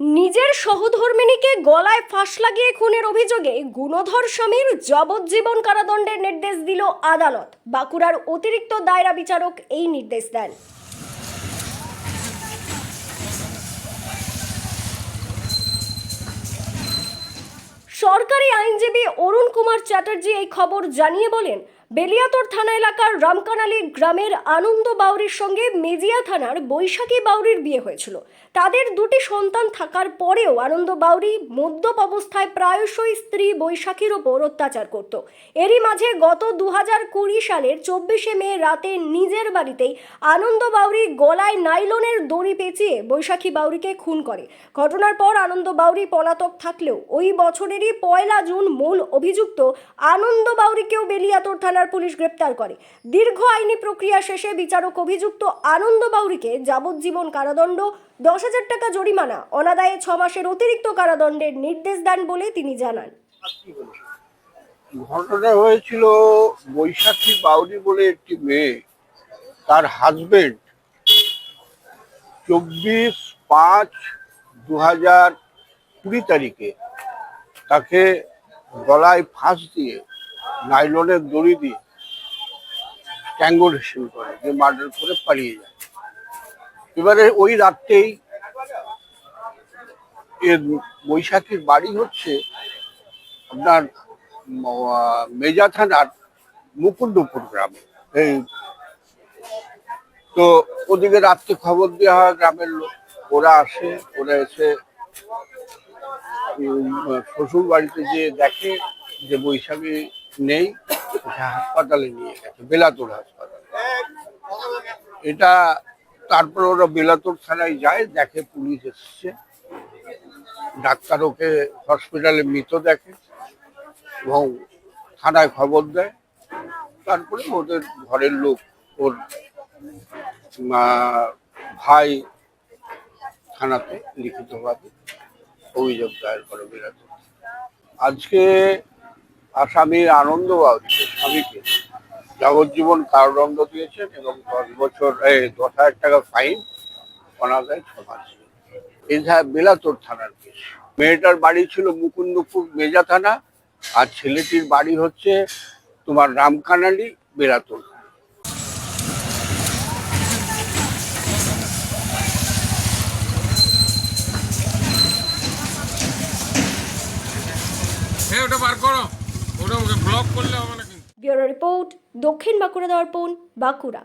নিজের সহধর্মিনীকে গলায় ফাঁস লাগিয়ে খুনের অভিযোগে গুণধর স্বামীর যাবজ্জীবন কারাদণ্ডের নির্দেশ দিল আদালত। বাঁকুড়ার অতিরিক্ত দায়রা বিচারক এই নির্দেশ দেন। সরকারি আইনজীবী অরুণ কুমার চ্যাটার্জি এই খবর জানিয়ে বলেন বেলিয়াতর থানা এলাকার রামকানালি গ্রামের আনন্দ বাউরির সঙ্গে মেজিয়া থানার বৈশাখী বাউরির বিয়ে হয়েছিল। তাদের দুটি সন্তান থাকার পরেও আনন্দ বাউরি মদ্যপ অবস্থায় প্রায়শই স্ত্রী বৈশাখীর ওপর অত্যাচার করত। এরই মাঝে গত দু কুড়ি সালের চব্বিশে মে রাতে নিজের বাড়িতেই আনন্দ বাউরি গলায় নাইলনের দড়ি পেঁচিয়ে বৈশাখী বাউরিকে খুন করে। ঘটনার পর আনন্দ বাউরি পলাতক থাকলেও ওই বছরেরই পয়লা জুন মূল অভিযুক্ত আনন্দ বাউরিকেও বেলিয়াতোর থানার পুলিশ গ্রেপ্তার করে। দীর্ঘ আইনি প্রক্রিয়া শেষে বিচারক অভিযুক্ত আনন্দ বাউরিকে যাবজ্জীবন কারাদণ্ড, দশ হাজার টাকা জরিমানা, অনাদায়ে ছ মাসের অতিরিক্ত কারাদণ্ডের নির্দেশ দেন বলে তিনি জানান। ঘটনা হয়েছিল বৈশাখী বাউরি বলে একটি মেয়ে। তার হাজবেন্ড চব্বিশ পাঁচ দু হাজার কুড়ি তারিখে তাকে গলায় ফাঁস দিয়ে নাইলনের দড়ি দিয়ে স্ট্যাঙ্গুলেশন করে, যে মার্ডার করে পালিয়ে যায়। এবারে ওই রাত্রেই এর বৈশাখীর বাড়ি হচ্ছে আপনার মেজা থানার মুকুন্দপুর গ্রামে। এই, তো ওদিকে রাত্রে খবর দেওয়া হয় গ্রামের লোক, ওরা আসে, ওরা এসে শ্বশুর বাড়িতে যে দেখে যে বৈশাখী নেই হাসপাতালে নিয়ে গেছে, বেলাতুর হাসপাতালে। এটা তারপর ওরা বেলাতুর থানায় যায়, দেখে পুলিশ এসছে। ডাক্তার ওকে হসপিটালে মৃত দেখে এবং থানায় খবর দেয়। তারপরে ওদের ঘরের লোক, ওর ভাই থানাতে লিখিতভাবে অভিযোগ দায়ের করে বিরাট আজকে আসামি আনন্দ বাউরি স্বামীকে। যাবজ্জীবন কারাদণ্ড দিয়েছেন এবং দশ বছর, এই দশ হাজার টাকা ফাইন অনাদায় মাস। এটা বেলাতোর থানার কেস। মেয়েটার বাড়ি ছিল মুকুন্দপুর মেজা থানা, আর ছেলেটির বাড়ি হচ্ছে তোমার রামকানালি বেলাতোর। ওটা বার করো। ব্লক করলে হবে না কিন্তু। ব্যুরো রিপোর্ট দক্ষিণ বাঁকুড়া দর্পণ বাঁকুড়া।